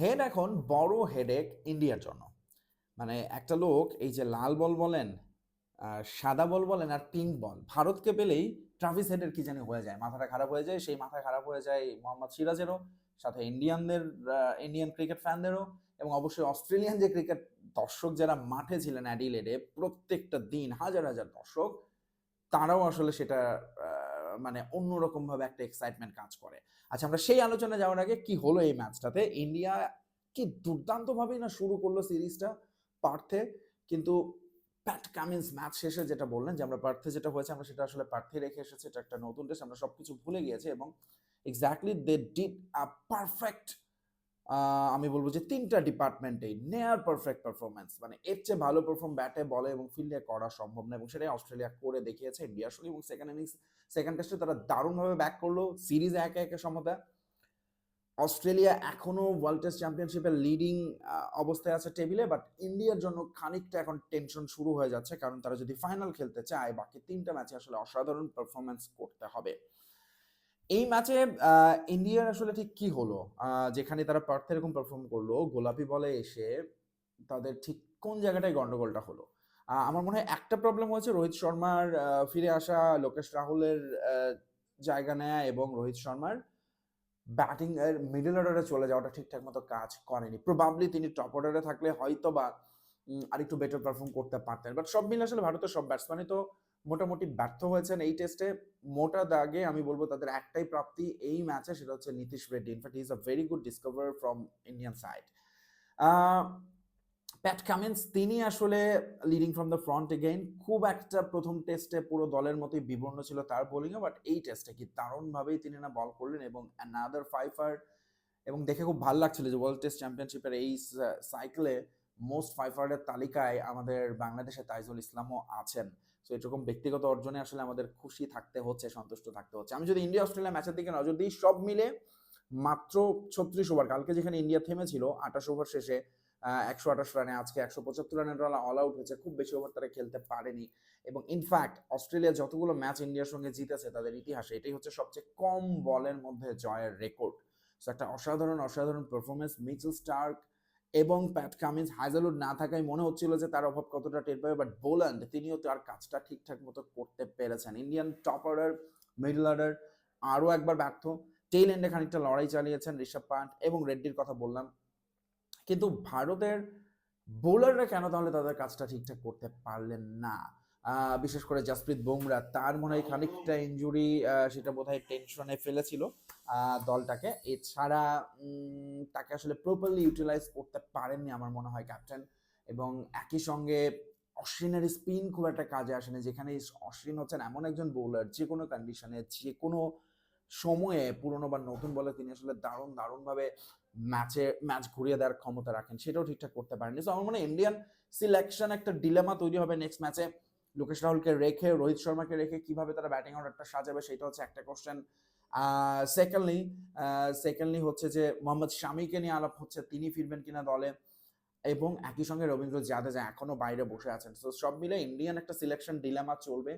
Head এখন বড় headache ইন্ডিয়ার জন্য। মানে একটা লোক এই যে লাল বল বলেন সাদা বল বলেন, আর পিঙ্ক বল, ভারতকে পেলেই ট্রাভিস হেডের কি জানি হয়ে যায়। মাথাটা খারাপ হয়ে যায়, সেই মাথা খারাপ হয়ে যায় মোহাম্মদ সিরাজেরও, সাথে ইন্ডিয়ানদের ইন্ডিয়ান ক্রিকেট ফ্যানদেরও এবং অবশ্যই অস্ট্রেলিয়ান যে ক্রিকেট দর্শক যারা মাঠে ছিলেন, অ্যাডিলেডে, প্রত্যেকটা দিন হাজার হাজার দর্শক, তারাও আসলে সেটা মানে অন্যরকম ভাবে একটা এক্সাইটমেন্ট কাজ করে। আচ্ছা আমরা সেই আলোচনা যাওয়ার আগে কি হলো এই ম্যাচটাতে ইন্ডিয়া কি দুর্দান্ত ভাবেই না শুরু করল সিরিজটা পার্থে কিন্তু প্যাট কামিন্স ম্যাচ শেষে যেটা বললেন যে, আমরা পার্থে যেটা হয়েছে, আমরা সেটা আসলে পার্থে রেখে এসেছি, এটা একটা নতুন টেস্ট আমরা সবকিছু ভুলে গিয়েছি এবং exactly they did a perfect আমি বলব যে তিনটা ডিপার্টমেন্টেই নেয়ার পারফেক্ট পারফরমেন্স মানে এর চেয়ে ভালো পারফর্ম ব্যাটে বলে এবং ফিল্ডে করা সম্ভব না এবং সেটাই অস্ট্রেলিয়া করে দেখিয়েছে ইন্ডিয়া আসলে এবং সেকেন্ড ইনিংস সেকেন্ড টেস্টে তারা দারুণভাবে ব্যাক করল সিরিজ একে একে সমতা। অস্ট্রেলিয়া এখনও ওয়ার্ল্ড টেস্ট চ্যাম্পিয়নশিপের লিডিং অবস্থায় আছে টেবিলে বাট ইন্ডিয়ার জন্য খানিকটা এখন টেনশন শুরু হয়ে যাচ্ছে, কারণ তারা যদি ফাইনাল খেলতে চায়, বাকি তিনটা ম্যাচে আসলে অসাধারণ পারফরমেন্স করতে হবে। এই ম্যাচে ইন্ডিয়ার আসলে ঠিক কি হলো? যেখানে তারা পার্থ এরকম পারফর্ম করল, গোলাপি বলে এসে তাদের ঠিক কোন জায়গাটায় গন্ডগোলটা হলো? আমার মনে হয় একটা প্রবলেম হয়েছে রোহিত শর্মার ফিরে আসা লোকেশ রাহুলের জায়গা নেয়া এবং রোহিত শর্মার ব্যাটিং এর মিডল অর্ডারে চলে যাওয়াটা ঠিকঠাক মতো কাজ করেনি। প্রবাবলি তিনি টপ অর্ডারে থাকলে হয়তো বা আরেকটু বেটার পারফর্ম করতে পারতেন। বাট সব মিলে আসলে ভারতের সব ব্যাটসম্যানই তো মোটামুটি ব্যর্থ হয়েছেন এই টেস্টে মোটা দাগে আমি বলব তাদের একটাই প্রাপ্তি এই ম্যাচে সেটা হচ্ছে Nitish Reddy. In fact is a very good discover from Indian side Pat Cummins তিনি আসলে leading from the front again খুব একটা প্রথম টেস্টে পুরো দলের মতোই বিবর্ণ ছিল তার বোলিংয়ে বাট এই টেস্টে কি দারুণভাবেই তিনি না বল করলেন এবং অ্যানাদার ফাইফার এবং দেখে খুব ভালো লাগছিল যে ওয়ার্ল্ড টেস্ট চ্যাম্পিয়নশিপের এই সাইকেলে মোস্ট ফাইফারের তালিকায় আমাদের বাংলাদেশে তাইজুল ইসলামও আছেন। তো এরকম ব্যক্তিগত অর্জনে আসলে আমাদের খুশি থাকতে হচ্ছে, সন্তুষ্ট থাকতে হচ্ছে। আমি যদি ইন্ডিয়া, অস্ট্রেলিয়া ম্যাচের দিকে নজর দিই, সব মিলে মাত্র ছত্রিশ ওভার কালকে যেখানে ইন্ডিয়া থেমেছিল, আঠাশ ওভার শেষে একশো আঠাশ রানে আজকে একশো পঁচাত্তর রানের অল আউট হয়েছে, খুব বেশি ওভার তারা খেলতে পারেনি। এবং ইনফ্যাক্ট অস্ট্রেলিয়া যতগুলো ম্যাচ ইন্ডিয়ার সঙ্গে জিতেছে তাদের ইতিহাসে, এটাই হচ্ছে সবচেয়ে কম বলের মধ্যে জয়ের রেকর্ড সো একটা অসাধারণ অসাধারণ পারফরমেন্স মিচেল স্টার্ক এবং প্যাট কামিন্স হাইজালুড না থাকায় মনে হচ্ছিল যে তার অভাব কতটা টের পাবে বাট বোল্যান্ড তিনিও তার কাজটা ঠিকঠাক মতো করতে পেরেছেন। Indian top order middle order আরও একবার ব্যর্থ। টেইল এন্ডে খানিকটা লড়াই চালিয়েছেন ঋষভ পান্ট এবং রেড্ডির কথা বললাম। কিন্তু ভারতের বোলাররা কেন তাহলে তাদের কাজটা ঠিকঠাক করতে পারলেন না? বিশেষ করে জাসপ্রীত বুমরা, তার মনে হয় খানিকটা ইঞ্জুরি সেটা বোধহয় টেনশনে ফেলেছিল দলটাকে। এছাড়া তাকে আসলে প্রপারলি ইউটিলাইজ করতে পারেননি আমার মনে হয় ক্যাপ্টেন এবং একই সঙ্গে অশ্বিনের স্পিন খুব একটা কাজে আসেনি, যেখানে অশ্বিন হচ্ছেন এমন একজন বোলার যে কোনো কন্ডিশনে যে কোনো সময়ে পুরনো বা নতুন বলে তিনি আসলে দারুণ, দারুণভাবে ম্যাচে ম্যাচ ঘুরিয়ে দেওয়ার ক্ষমতা রাখেন। সেটাও ঠিকঠাক করতে পারেননি। সো আমার মনে হয় ইন্ডিয়ান সিলেকশন একটা ডিলেমা তৈরি হবে নেক্সট ম্যাচে লোকেশ রাহুলকে রেখে, রোহিত শর্মাকে রেখে কীভাবে তারা ব্যাটিং অর্ডারটা সাজাবে সেটা হচ্ছে একটা কোশ্চেন সেকেন্ডলি সেকেন্ডলি হচ্ছে যে মোহাম্মদ শামিকে নিয়ে আলাপ হচ্ছে, তিনি ফিরবেন কিনা দলে এবং একই সঙ্গে রবীন্দ্র জাদেজা এখনও বাইরে বসে আছেন। তো সব মিলে ইন্ডিয়ান একটা সিলেকশন ডিলেমা চলবে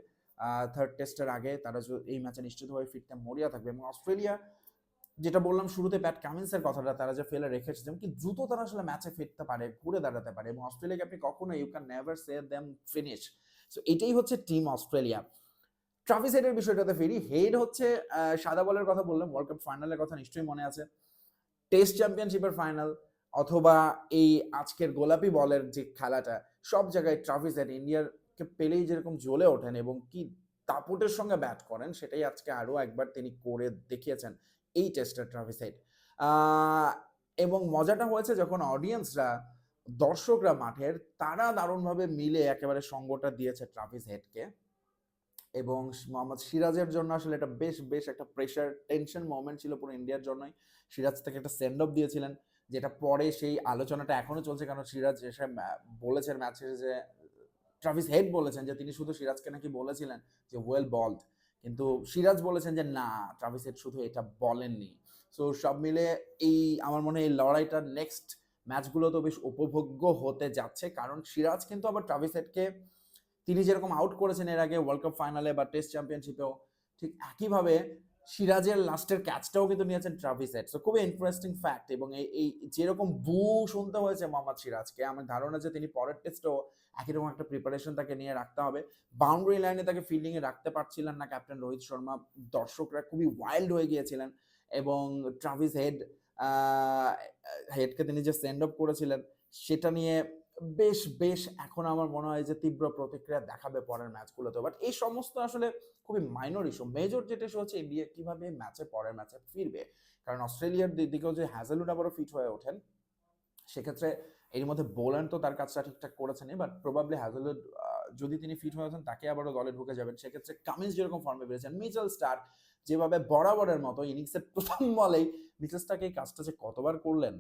থার্ড টেস্টের আগে। তারা এই ম্যাচে নিশ্চিতভাবে ফিরতে মরিয়া থাকবে এবং অস্ট্রেলিয়া, যেটা বললাম শুরুতে প্যাট কামিন্সের কথাটা তারা যে ফেলে রেখেছে যেমন কি দ্রুত তারা আসলে ম্যাচে ফিরতে পারে, ঘুরে দাঁড়াতে পারে এবং অস্ট্রেলিয়াকে আপনি কখনো you can never say them finish so এটাই হচ্ছে টিম অস্ট্রেলিয়া ট্রাভিস হেডের বিষয়টাতে ফিরি। হেড হচ্ছে সাদা বলের কথা বললাম ওয়ার্ল্ড কাপ ফাইনালের কথা নিশ্চয়ই মনে আছে। টেস্ট চ্যাম্পিয়নশিপের ফাইনাল অথবা এই আজকের গোলাপি বলের যে খেলাটা, সব জায়গায় ট্রাভিস হেড ইন্ডিয়াকে পেলেই যেরকম জ্বলে ওঠেন এবং কি দাপটের সঙ্গে ব্যাট করেন, সেটাই আজকে আরও একবার তিনি করে দেখিয়েছেন এই টেস্টের ট্রাভিস হেড এবং মজাটা হয়েছে যখন অডিয়েন্সরা দর্শকরা মাঠের, তারা দারুণভাবে মিলে একেবারে সঙ্গটা দিয়েছে ট্রাভিস হেডকে এবং মোহাম্মদ সিরাজের জন্য আসলে এটা বেশ বেশ একটা প্রেশার টেনশন মোমেন্ট ছিল পুরো ইন্ডিয়ার জন্যই। সিরাজ থেকে একটা সেন্ড অফ দিয়েছিলেন, যেটা পরে সেই আলোচনাটা এখনও চলছে, কারণ সিরাজ এসে বলেছেন ম্যাচ যে ট্রাভিস হেড বলেছেন যে, তিনি শুধু সিরাজকে নাকি বলেছিলেন যে ওয়েল বলড কিন্তু সিরাজ বলেছেন যে, না ট্রাভিস হেড শুধু এটা বলেননি। সো সব মিলে এই, আমার মনে হয় এই লড়াইটা নেক্সট ম্যাচগুলো তো বেশ উপভোগ্য হতে যাচ্ছে। কারণ সিরাজ কিন্তু আবার ট্রাভিস হেডকে তিনি যেরকম আউট করেছেন এর আগে ওয়ার্ল্ড কাপ ফাইনালে বা টেস্ট চ্যাম্পিয়নশিপেও ঠিক একইভাবে সিরাজের লাস্টের ক্যাচটাও কিন্তু নিয়েছেন ট্রাভিস হেড সো খুবই ইন্টারেস্টিং ফ্যাক্ট এবং এই যেরকম বু শুনতে হয়েছে মোহাম্মদ সিরাজকে, আমার ধারণা যে তিনি পরের টেস্টেও একই রকম একটা প্রিপারেশন তাকে নিয়ে রাখতে হবে। বাউন্ডারি লাইনে তাকে ফিল্ডিংয়ে রাখতে পারছিলেন না ক্যাপ্টেন রোহিত শর্মা। দর্শকরা খুবই ওয়াইল্ড হয়ে গিয়েছিলেন এবং ট্রাভিস হেড হেডকে তিনি যে সেন্ড অফ করেছিলেন, সেটা নিয়ে বেশ বেশ এখন আমার মনে হয় যে তীব্র প্রতিক্রিয়া দেখাবে পরের ম্যাচগুলোতে বাট এই সমস্ত আসলে খুবই মাইনর ইস্যু মেজর যেটা ইস্যু হচ্ছে ইন্ডিয়া কীভাবে ম্যাচে পরের ম্যাচে ফিরবে। কারণ অস্ট্রেলিয়ার দিক দিকেও যে হ্যাজেলুড আবারও ফিট হয়ে ওঠেন, সেক্ষেত্রে এর মধ্যে বোল্যান্ড তো তার কাজটা ঠিকঠাক করেছেন বাট প্রবাবলি হ্যাজেলুড যদি তিনি ফিট হয়ে ওঠেন, তাকে আবারও দলে ঢুকে যাবেন। সেক্ষেত্রে কামিন্স যেরকম ফর্মে বেড়েছেন মিচেল স্টার যেভাবে বরাবরের মতো ইনিংসের প্রথম বলেই মিচেল স্টারকে এই কাজটা যে কতবার করলেন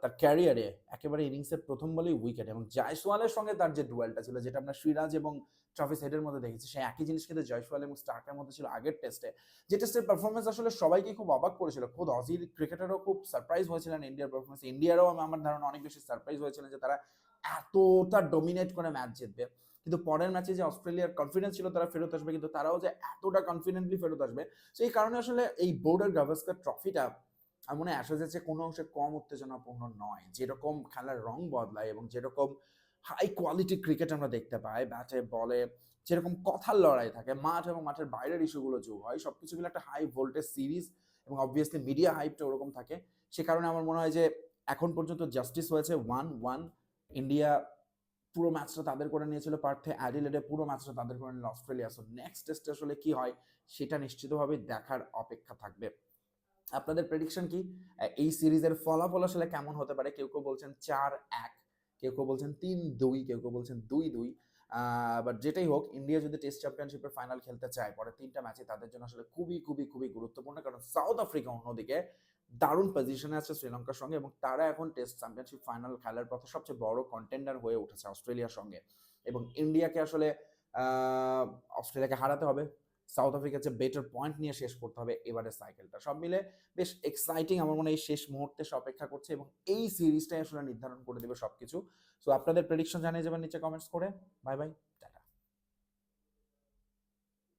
তার ক্যারিয়ারে একেবারে ইনিংসের প্রথম বলেই উইকেট এবং জয়সওয়ালের সঙ্গে তার যে ডুয়েলটা ছিল, যেটা আমরা সিরাজ এবং ট্রাভিস হেডের মধ্যে দেখেছি সেই একই জিনিস কিন্তু জয়সওয়াল এবং স্টার্কের মধ্যে ছিল আগের টেস্টে। যে টেস্টের পারফরমেন্স আসলে সবাইকে খুব অবাক করেছিল। খোদ অজির ক্রিকেটারও খুব সারপ্রাইজ হয়েছিলেন ইন্ডিয়ার পারফরমেন্স ইন্ডিয়ারও আমার ধারণা অনেক বেশি সারপ্রাইজ হয়েছিলেন যে তারা এতটা ডমিনেট করে ম্যাচ জিতবে। কিন্তু পরের ম্যাচে যে অস্ট্রেলিয়ার কনফিডেন্স ছিল, তারা ফেরত আসবে। কিন্তু তারাও যে এতটা কনফিডেন্টলি ফেরত আসবে তো এই কারণে আসলে এই বোর্ডের গাভাস্কার ট্রফিটা মনে অ্যাশেজের চেয়ে কোনো অংশে কম উত্তেজনাপূর্ণ নয়। যেরকম খেলার রং বদলায় এবং যেরকম হাই কোয়ালিটি ক্রিকেট আমরা দেখতে পাই ব্যাটে বলে যেরকম কথার লড়াই থাকে, মাঠ এবং মাঠের বাইরের ইস্যুগুলো যোগ হয়, সবকিছু মিলে একটা হাই ভোল্টেজ সিরিজ এবং অবভিয়াসলি মিডিয়া হাইপটা ওরকম থাকে। সে কারণে আমার মনে হয় যে এখন পর্যন্ত জাস্টিস হয়েছে। ওয়ান ওয়ান ইন্ডিয়া পুরো ম্যাচটা তাদের করে নিয়েছিল। পার্থে অ্যাডিলেডে পুরো ম্যাচটা তাদের করে নিল অস্ট্রেলিয়া। সো নেক্সট টেস্টে আসলে কি হয়, সেটা নিশ্চিতভাবে দেখার অপেক্ষা থাকবে। আপনাদের প্রেডিকশন কি? এই সিরিজের ফলাফল আসলে কেমন হতে পারে? কেউ কেউ বলছেন চার এক, কেউ কেউ বলছেন তিন দুই, কেউ কেউ বলছেন দুই দুই। বাট যেটাই হোক ইন্ডিয়া যদি টেস্ট চ্যাম্পিয়নশিপের ফাইনাল খেলতে চায় পরে তিনটা ম্যাচে তাদের জন্য আসলে খুবই খুবই খুবই গুরুত্বপূর্ণ। কারণ সাউথ আফ্রিকা অন্যদিকে দারুণ পজিশনে আছে শ্রীলঙ্কার সঙ্গে এবং তারা এখন টেস্ট চ্যাম্পিয়নশিপ ফাইনাল খেলার পথে সবচেয়ে বড় কন্টেন্ডার হয়ে উঠেছে অস্ট্রেলিয়ার সঙ্গে। এবং ইন্ডিয়াকে আসলে অস্ট্রেলিয়াকে হারাতে হবে। সাউথ আফ্রিকার বেটার পয়েন্ট নিয়ে শেষ করতে হবে এবারের সাইকেলটা সব মিলে বেশ এক্সাইটিং আমার মনে হয় শেষ মুহূর্তে অপেক্ষা করছে এবং এই সিরিজটাই আসলে নির্ধারণ করে দেবে সবকিছু। সো আপনাদের প্রেডিকশন জানিয়ে যাবেন নিচে কমেন্টস করে। Bye bye